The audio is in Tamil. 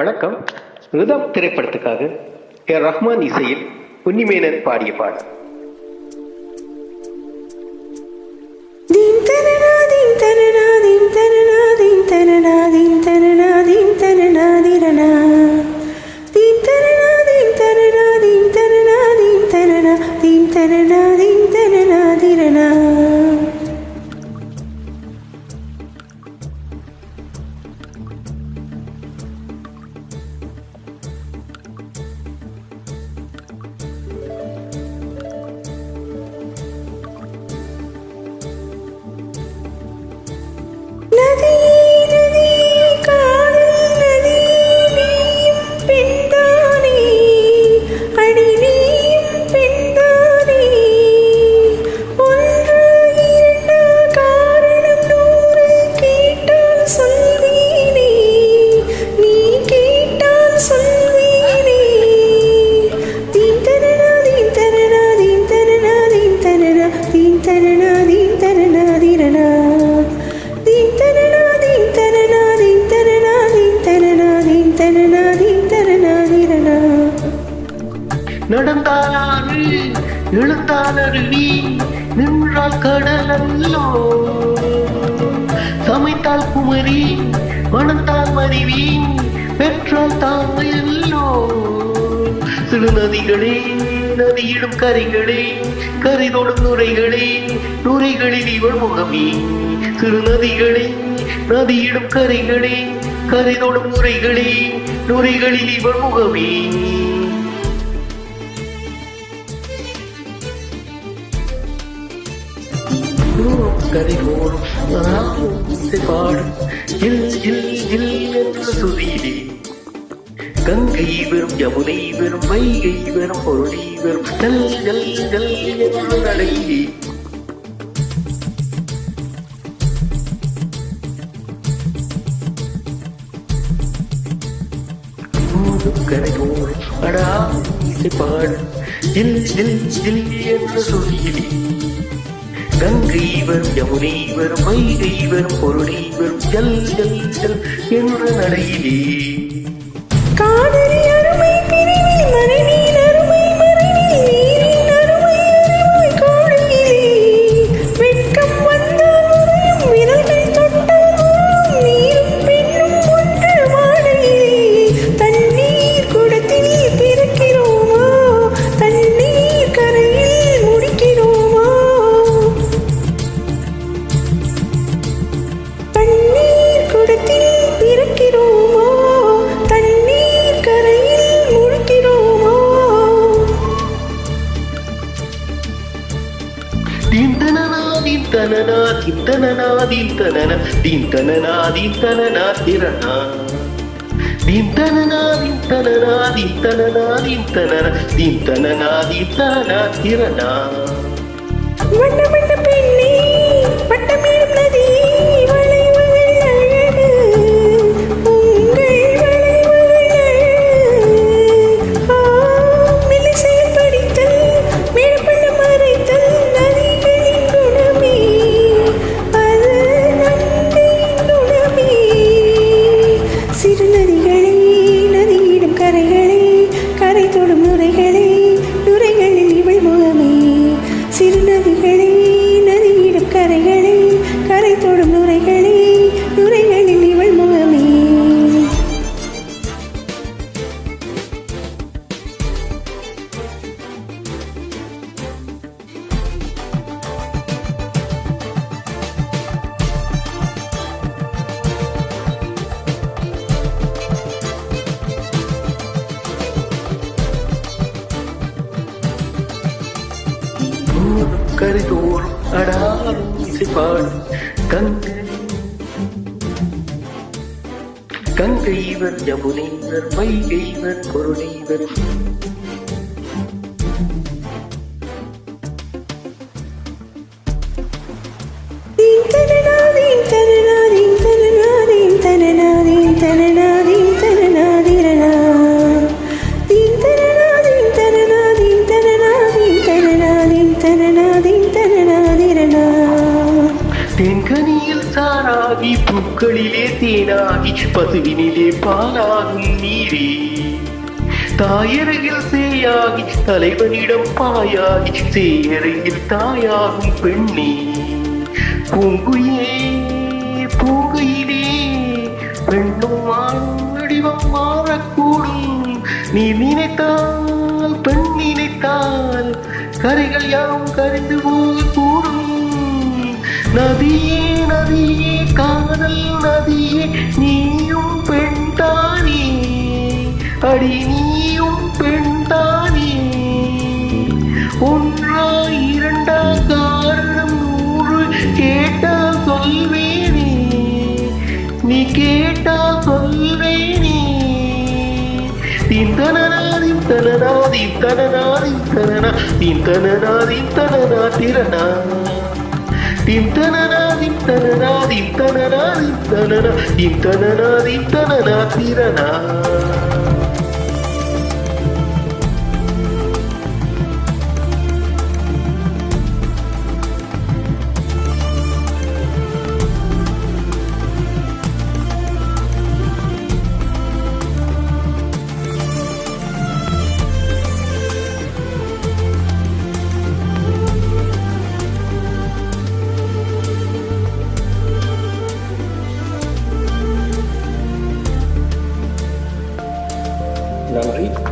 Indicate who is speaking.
Speaker 1: வணக்கம். ரிதம் திரைப்படத்துக்காக ஏ ரஹ்மான் இசையில் உன்னிமேனன் பாடிய பாடல். நடந்தாரு எழுந்தால் நின்றால் கடல் அல்லோ சமைத்தால் குமரி மணந்தால் மனைவி பெற்றால் தாயல்லோ சிறு நதிகளே நதியிடும் கரைகளே கரிதோடும் நுரைகளே நுரைகளில் இவள் முகமே. சிறு நதிகளே நதியிடும் கரைகளே கரிதோடும் நுரைகளே நுரைகளில் இவள் முகமே. கரைதோறும் பாடும் இல் இல் இல் என்று சுதியிலே கங்கை வெறும் யமுனை வெறும் வைகை வெறும் பொருளி வெறும் ஜல் ஜல் ஜல் என்று நடையிலே கரைதோறும் அடா இசை பாடும் ஜில் ஜில் ஜில் என்ற சுதியிலே கங்கை வரும் யமுனை வரும் வைகை வரும் பொருளை வரும் ஜல் ஜல் ஜல் என்ற நடையிலே
Speaker 2: காடு
Speaker 1: தீந்தனனா தீந்தனனா தீந்தனனா தீந்தனனா திரணா தீந்தனனா தீந்தனனா தீந்தனனா தீந்தனனா தீந்தனனா தீந்தனனா திரணா
Speaker 2: வண்ண வண்ண பெண்ணே.
Speaker 1: கரைதோறும் அடாரும் இசை பாடும் கங்கை கங்கைவர் யமுனைவர் வைகைவர் பொருளைவர்
Speaker 2: திரனா
Speaker 1: தென்கனியில் பூக்களிலே தேனாகி பசுவினிலே பாலாகும் நீரே. தாயருகில் சேயாகி தலைவனிடம் பாயாகி சேயருகில் தாயாகும் பெண்ணே. பூங்குயே பூங்குயிலே பெண்ணும் வடிவம் மாறக்கூடும். நீ நினைத்தால் பெண் நினைத்தால் கரைகள் யாவும் கரைந்து போகக்கூடும். நதியே நதியே காதல் நதியே நீயும் பெண் தானே. அடி நீயும் பெண் தானே. ஒன்றா இரண்டா காரணம் நூறு கேட்டா சொல்வேனே. நீ கேட்டா சொல்வேனே. திந்தனநாதிம் தனநாதிம் தனநாதிம் தனனா திந்தனநாதிம் தனனா திறனா. திந்தனநாதிம் தனநாதிம் தனநாதிம் தனனா திந்தனநாதிம் தனனா திறனா நன்றி